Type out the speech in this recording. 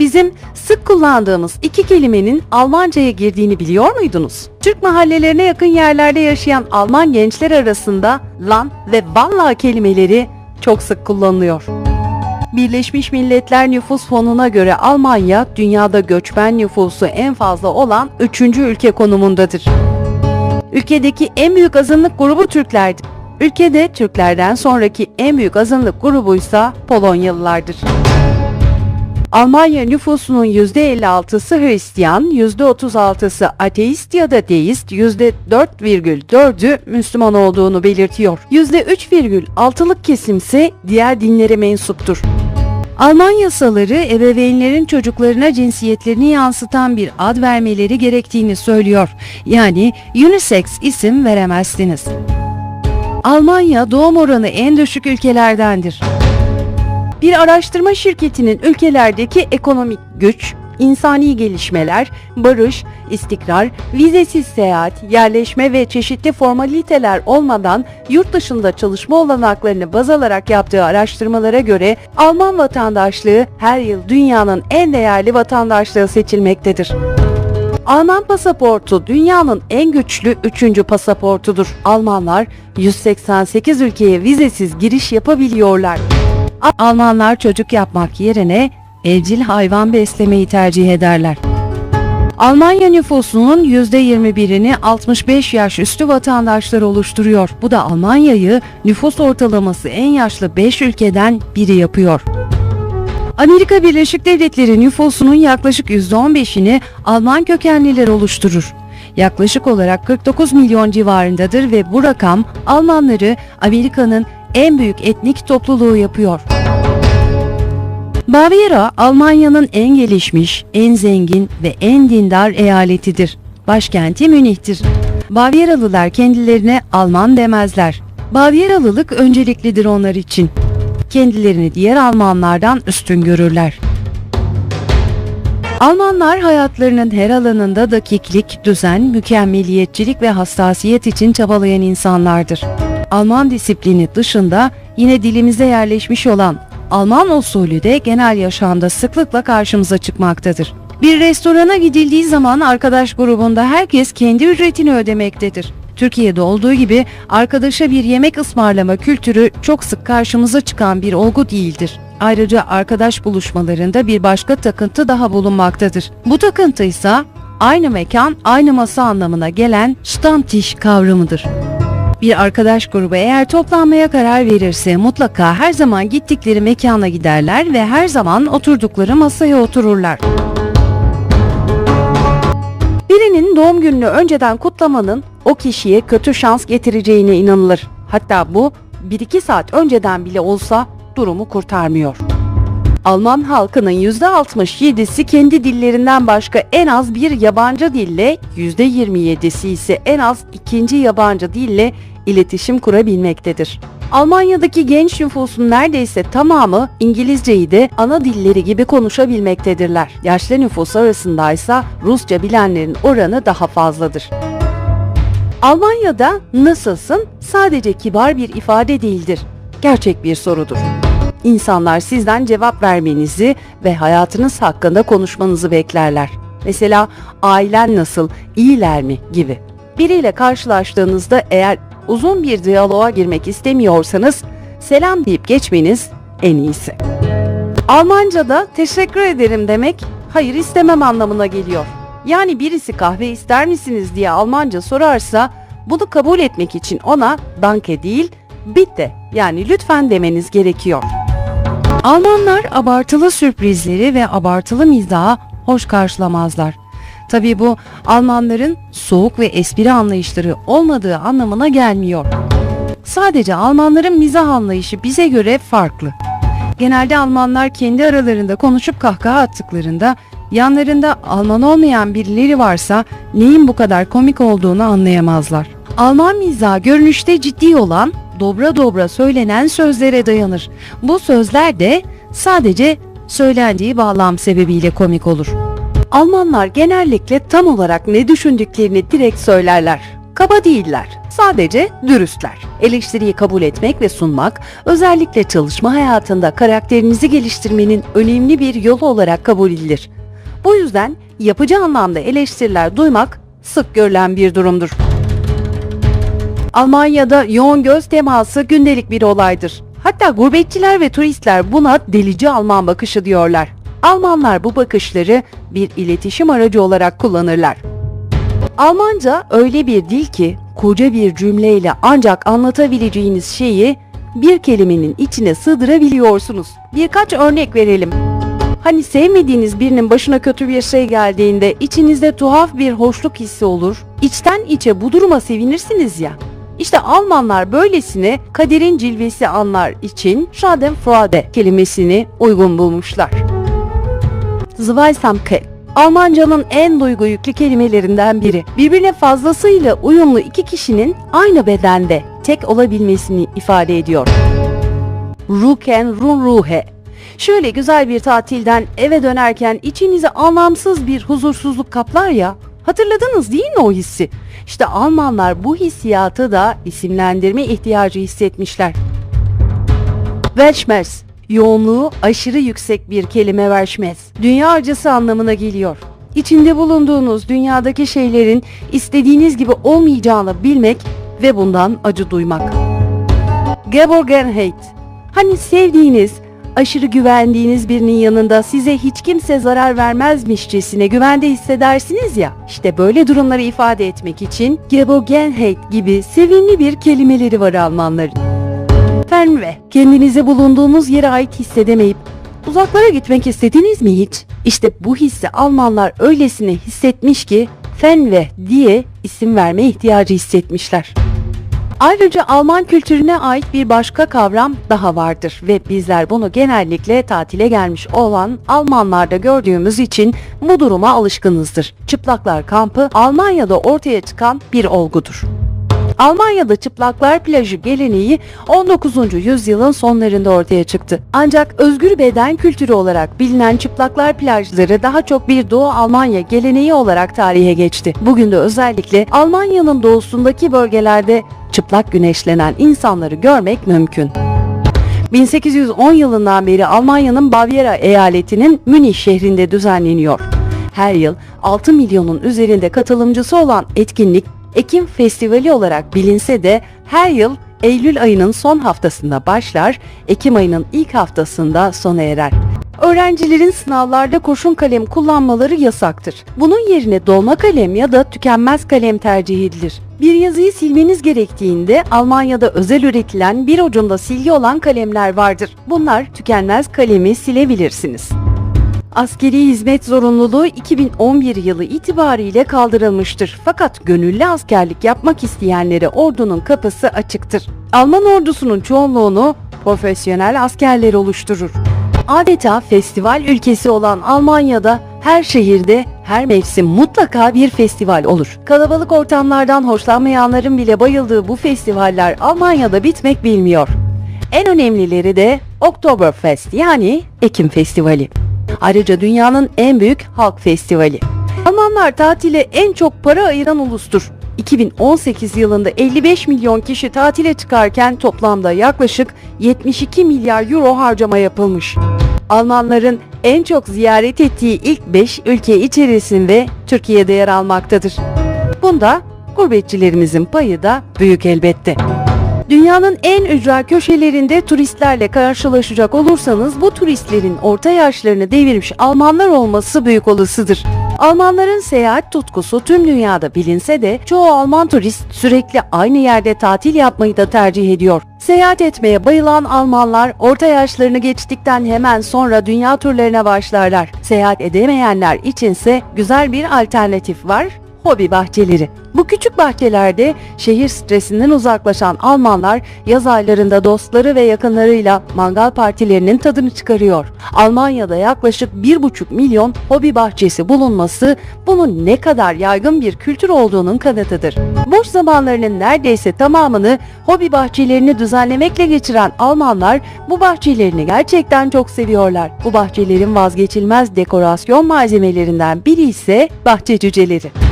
Bizim sık kullandığımız iki kelimenin Almanca'ya girdiğini biliyor muydunuz? Türk mahallelerine yakın yerlerde yaşayan Alman gençler arasında lan ve valla kelimeleri çok sık kullanılıyor. Birleşmiş Milletler Nüfus Fonu'na göre Almanya dünyada göçmen nüfusu en fazla olan 3. ülke konumundadır. Ülkedeki en büyük azınlık grubu Türklerdi. Ülkede Türklerden sonraki en büyük azınlık grubuysa Polonyalılardır. Almanya nüfusunun %56'sı Hristiyan, %36'sı ateist ya da deist, %4,4'ü Müslüman olduğunu belirtiyor. %3,6'lık kesimse diğer dinlere mensuptur. Alman yasaları ebeveynlerin çocuklarına cinsiyetlerini yansıtan bir ad vermeleri gerektiğini söylüyor. Yani unisex isim veremezsiniz. Almanya doğum oranı en düşük ülkelerdendir. Bir araştırma şirketinin ülkelerdeki ekonomik güç, insani gelişmeler, barış, istikrar, vizesiz seyahat, yerleşme ve çeşitli formaliteler olmadan yurt dışında çalışma olanaklarını baz alarak yaptığı araştırmalara göre Alman vatandaşlığı her yıl dünyanın en değerli vatandaşlığı seçilmektedir. Alman pasaportu dünyanın en güçlü üçüncü pasaportudur. Almanlar 188 ülkeye vizesiz giriş yapabiliyorlar. Almanlar çocuk yapmak yerine evcil hayvan beslemeyi tercih ederler. Almanya nüfusunun %21'ini 65 yaş üstü vatandaşlar oluşturuyor. Bu da Almanya'yı nüfus ortalaması en yaşlı 5 ülkeden biri yapıyor. Amerika Birleşik Devletleri nüfusunun yaklaşık %15'ini Alman kökenliler oluşturur. Yaklaşık olarak 49 milyon civarındadır ve bu rakam Almanları Amerika'nın en büyük etnik topluluğu yapıyor. Baviera, Almanya'nın en gelişmiş, en zengin ve en dindar eyaletidir. Başkenti Münih'tir. Bavyeralılar kendilerine Alman demezler. Bavyeralılık önceliklidir onlar için. Kendilerini diğer Almanlardan üstün görürler. Almanlar hayatlarının her alanında dakiklik, düzen, mükemmeliyetçilik ve hassasiyet için çabalayan insanlardır. Alman disiplini dışında yine dilimize yerleşmiş olan Alman usulü de genel yaşamda sıklıkla karşımıza çıkmaktadır. Bir restorana gidildiği zaman arkadaş grubunda herkes kendi ücretini ödemektedir. Türkiye'de olduğu gibi arkadaşa bir yemek ısmarlama kültürü çok sık karşımıza çıkan bir olgu değildir. Ayrıca arkadaş buluşmalarında bir başka takıntı daha bulunmaktadır. Bu takıntı ise aynı mekan, aynı masa anlamına gelen Stammtisch kavramıdır. Bir arkadaş grubu eğer toplanmaya karar verirse mutlaka her zaman gittikleri mekana giderler ve her zaman oturdukları masaya otururlar. Birinin doğum gününü önceden kutlamanın o kişiye kötü şans getireceğine inanılır. Hatta bu 1-2 saat önceden bile olsa durumu kurtarmıyor. Alman halkının %67'si kendi dillerinden başka en az bir yabancı dille, %27'si ise en az ikinci yabancı dille iletişim kurabilmektedir. Almanya'daki genç nüfusun neredeyse tamamı İngilizceyi de ana dilleri gibi konuşabilmektedirler. Yaşlı nüfus arasında ise Rusça bilenlerin oranı daha fazladır. Almanya'da nasılsın sadece kibar bir ifade değildir. Gerçek bir sorudur. İnsanlar sizden cevap vermenizi ve hayatınız hakkında konuşmanızı beklerler. Mesela ailen nasıl, iyiler mi gibi. Biriyle karşılaştığınızda eğer uzun bir diyaloğa girmek istemiyorsanız selam deyip geçmeniz en iyisi. Almanca'da teşekkür ederim demek hayır istemem anlamına geliyor. Yani birisi kahve ister misiniz diye Almanca sorarsa bunu kabul etmek için ona danke değil bitte yani lütfen demeniz gerekiyor. Almanlar abartılı sürprizleri ve abartılı mizahı hoş karşılamazlar. Tabii bu Almanların soğuk ve espri anlayışları olmadığı anlamına gelmiyor. Sadece Almanların mizah anlayışı bize göre farklı. Genelde Almanlar kendi aralarında konuşup kahkaha attıklarında yanlarında Alman olmayan birileri varsa neyin bu kadar komik olduğunu anlayamazlar. Alman mizahı görünüşte ciddi olan dobra dobra söylenen sözlere dayanır. Bu sözler de sadece söylendiği bağlam sebebiyle komik olur. Almanlar genellikle tam olarak ne düşündüklerini direkt söylerler. Kaba değiller. Sadece dürüstler. Eleştiriyi kabul etmek ve sunmak özellikle çalışma hayatında karakterinizi geliştirmenin önemli bir yolu olarak kabul edilir. Bu yüzden yapıcı anlamda eleştiriler duymak sık görülen bir durumdur. Almanya'da yoğun göz teması gündelik bir olaydır. Hatta gurbetçiler ve turistler buna delici Alman bakışı diyorlar. Almanlar bu bakışları bir iletişim aracı olarak kullanırlar. Almanca öyle bir dil ki koca bir cümleyle ancak anlatabileceğiniz şeyi bir kelimenin içine sığdırabiliyorsunuz. Birkaç örnek verelim. Hani sevmediğiniz birinin başına kötü bir şey geldiğinde içinizde tuhaf bir hoşluk hissi olur. İçten içe bu duruma sevinirsiniz ya. İşte Almanlar böylesine kaderin cilvesi anlar için Schadenfreude kelimesini uygun bulmuşlar. Zweisamkeit Almancanın en duygu yüklü kelimelerinden biri. Birbirine fazlasıyla uyumlu iki kişinin aynı bedende tek olabilmesini ifade ediyor. Ruken Runruhe Şöyle güzel bir tatilden eve dönerken içinizi anlamsız bir huzursuzluk kaplar ya. Hatırladınız değil mi o hissi? İşte Almanlar bu hissiyatı da isimlendirme ihtiyacı hissetmişler. Weltschmerz yoğunluğu aşırı yüksek bir kelime Weltschmerz. Dünya acısı anlamına geliyor. İçinde bulunduğunuz dünyadaki şeylerin istediğiniz gibi olmayacağını bilmek ve bundan acı duymak. Geborgenheit Hani sevdiğiniz, aşırı güvendiğiniz birinin yanında size hiç kimse zarar vermezmişçesine güvende hissedersiniz ya. İşte böyle durumları ifade etmek için Geborgenheit gibi sevimli bir kelimeleri var Almanların. Fernweh, kendinizi bulunduğunuz yere ait hissedemeyip uzaklara gitmek istediniz mi hiç? İşte bu hissi Almanlar öylesine hissetmiş ki Fernweh diye isim verme ihtiyacı hissetmişler. Ayrıca Alman kültürüne ait bir başka kavram daha vardır ve bizler bunu genellikle tatile gelmiş olan Almanlarda gördüğümüz için bu duruma alışkınızdır. Çıplaklar kampı Almanya'da ortaya çıkan bir olgudur. Almanya'da çıplaklar plajı geleneği 19. yüzyılın sonlarında ortaya çıktı. Ancak özgür beden kültürü olarak bilinen çıplaklar plajları daha çok bir Doğu Almanya geleneği olarak tarihe geçti. Bugün de özellikle Almanya'nın doğusundaki bölgelerde çıplak güneşlenen insanları görmek mümkün. 1810 yılından beri Almanya'nın Bavyera eyaletinin Münih şehrinde düzenleniyor. Her yıl 6 milyonun üzerinde katılımcısı olan etkinlik Ekim Festivali olarak bilinse de her yıl Eylül ayının son haftasında başlar, Ekim ayının ilk haftasında sona erer. Öğrencilerin sınavlarda kurşun kalem kullanmaları yasaktır. Bunun yerine dolma kalem ya da tükenmez kalem tercih edilir. Bir yazıyı silmeniz gerektiğinde Almanya'da özel üretilen bir ucunda silgi olan kalemler vardır. Bunlar tükenmez kalemi silebilirsiniz. Askeri hizmet zorunluluğu 2011 yılı itibariyle kaldırılmıştır. Fakat gönüllü askerlik yapmak isteyenlere ordunun kapısı açıktır. Alman ordusunun çoğunluğunu profesyonel askerler oluşturur. Adeta festival ülkesi olan Almanya'da her şehirde her mevsim mutlaka bir festival olur. Kalabalık ortamlardan hoşlanmayanların bile bayıldığı bu festivaller Almanya'da bitmek bilmiyor. En önemlileri de Oktoberfest yani Ekim Festivali. Ayrıca dünyanın en büyük halk festivali. Almanlar tatile en çok para ayıran ulustur. 2018 yılında 55 milyon kişi tatile çıkarken toplamda yaklaşık 72 milyar euro harcama yapılmış. Almanların en çok ziyaret ettiği ilk 5 ülke içerisinde Türkiye'de yer almaktadır. Bunda gurbetçilerimizin payı da büyük elbette. Dünyanın en ücra köşelerinde turistlerle karşılaşacak olursanız bu turistlerin orta yaşlarını devirmiş Almanlar olması büyük olasıdır. Almanların seyahat tutkusu tüm dünyada bilinse de çoğu Alman turist sürekli aynı yerde tatil yapmayı da tercih ediyor. Seyahat etmeye bayılan Almanlar orta yaşlarını geçtikten hemen sonra dünya turlarına başlarlar. Seyahat edemeyenler içinse güzel bir alternatif var hobi bahçeleri. Bu küçük bahçelerde şehir stresinden uzaklaşan Almanlar yaz aylarında dostları ve yakınlarıyla mangal partilerinin tadını çıkarıyor. Almanya'da yaklaşık 1,5 milyon hobi bahçesi bulunması bunun ne kadar yaygın bir kültür olduğunun kanıtıdır. Boş zamanlarının neredeyse tamamını hobi bahçelerini düzenlemekle geçiren Almanlar bu bahçelerini gerçekten çok seviyorlar. Bu bahçelerin vazgeçilmez dekorasyon malzemelerinden biri ise bahçe cüceleri.